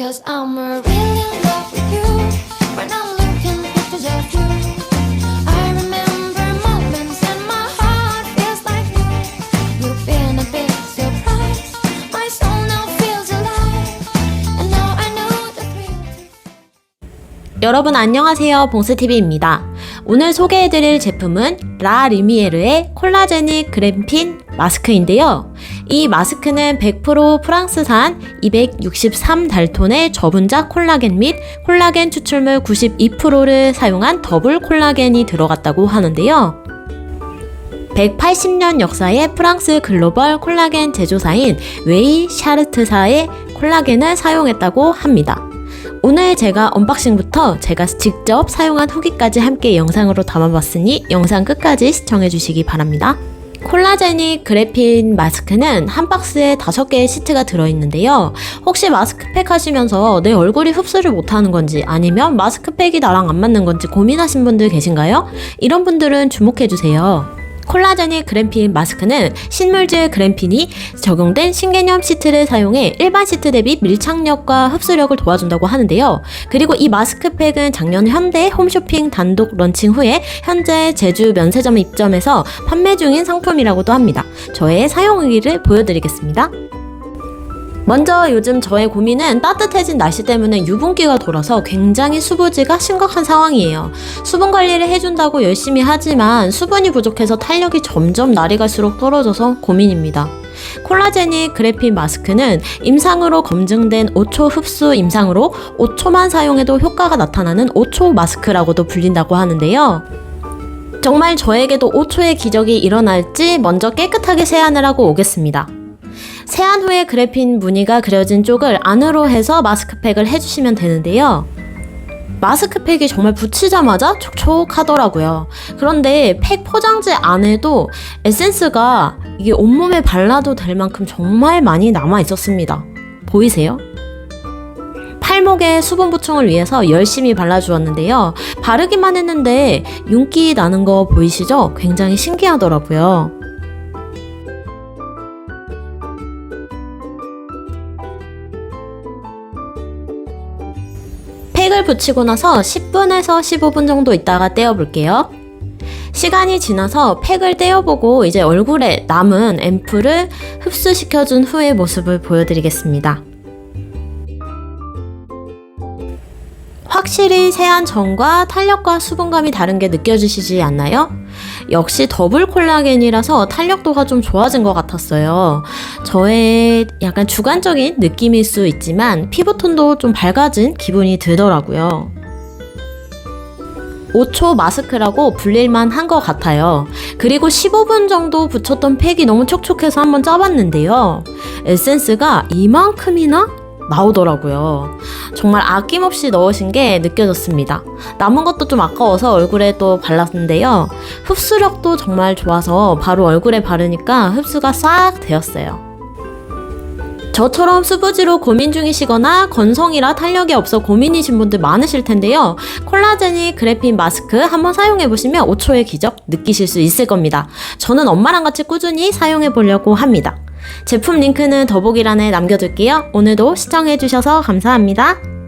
Cause I'm really in love with you. When I'm looking pictures of you, I remember moments and my heart feels like new. You've been a big surprise. My soul now feels alive. And now I know the thrill. 여러분 안녕하세요. 봉스TV입니다. 오늘 소개해드릴 제품은 라 리미에르의 콜라제닉 그램핀 마스크인데요. 이 마스크는 100% 프랑스산 263 달톤의 저분자 콜라겐 및 콜라겐 추출물 92%를 사용한 더블 콜라겐이 들어갔다고 하는데요. 180년 역사의 프랑스 글로벌 콜라겐 제조사인 웨이 샤르트사의 콜라겐을 사용했다고 합니다. 오늘 제가 언박싱부터 제가 직접 사용한 후기까지 함께 영상으로 담아봤으니 영상 끝까지 시청해주시기 바랍니다. 콜라제닉 그래핀 마스크는 한 박스에 5개의 시트가 들어있는데요. 혹시 마스크팩 하시면서 내 얼굴이 흡수를 못하는 건지 아니면 마스크팩이 나랑 안 맞는 건지 고민하신 분들 계신가요? 이런 분들은 주목해주세요. 콜라제닉 그램핀 마스크는 신물질 그램핀이 적용된 신개념 시트를 사용해 일반 시트 대비 밀착력과 흡수력을 도와준다고 하는데요. 그리고 이 마스크팩은 작년 현대 홈쇼핑 단독 런칭 후에 현재 제주 면세점 입점해서 판매 중인 상품이라고도 합니다. 저의 사용 후기를 보여드리겠습니다. 먼저 요즘 저의 고민은 따뜻해진 날씨 때문에 유분기가 돌아서 굉장히 수부지가 심각한 상황이에요. 수분 관리를 해준다고 열심히 하지만 수분이 부족해서 탄력이 점점 날이 갈수록 떨어져서 고민입니다. 콜라제닉 그래핀 마스크는 임상으로 검증된 5초 흡수 임상으로 5초만 사용해도 효과가 나타나는 5초 마스크라고도 불린다고 하는데요. 정말 저에게도 5초의 기적이 일어날지 먼저 깨끗하게 세안을 하고 오겠습니다. 세안 후에 그래핀 무늬가 그려진 쪽을 안으로 해서 마스크팩을 해주시면 되는데요. 마스크팩이 정말 붙이자마자 촉촉하더라고요. 그런데 팩 포장지 안에도 에센스가 이게 온몸에 발라도 될 만큼 정말 많이 남아 있었습니다. 보이세요? 팔목에 수분 보충을 위해서 열심히 발라주었는데요. 바르기만 했는데 윤기 나는 거 보이시죠? 굉장히 신기하더라고요. 팩을 붙이고 나서 10분에서 15분 정도 있다가 떼어볼게요. 시간이 지나서 팩을 떼어보고 이제 얼굴에 남은 앰플을 흡수시켜준 후의 모습을 보여드리겠습니다. 확실히 세안 전과 탄력과 수분감이 다른 게 느껴지시지 않나요? 역시 더블 콜라겐이라서 탄력도가 좀 좋아진 것 같았어요. 저의 약간 주관적인 느낌일 수 있지만 피부톤도 좀 밝아진 기분이 들더라고요. 5초 마스크라고 불릴만 한 것 같아요. 그리고 15분 정도 붙였던 팩이 너무 촉촉해서 한번 짜봤는데요. 에센스가 이만큼이나 나오더라고요. 정말 아낌없이 넣으신 게 느껴졌습니다. 남은 것도 좀 아까워서 얼굴에 또 발랐는데요. 흡수력도 정말 좋아서 바로 얼굴에 바르니까 흡수가 싹 되었어요. 저처럼 수부지로 고민 중이시거나 건성이라 탄력이 없어 고민이신 분들 많으실 텐데요. 콜라제닉 그래핀 마스크 한번 사용해 보시면 5초의 기적 느끼실 수 있을 겁니다. 저는 엄마랑 같이 꾸준히 사용해 보려고 합니다. 제품 링크는 더보기란에 남겨둘게요. 오늘도 시청해 주셔서 감사합니다.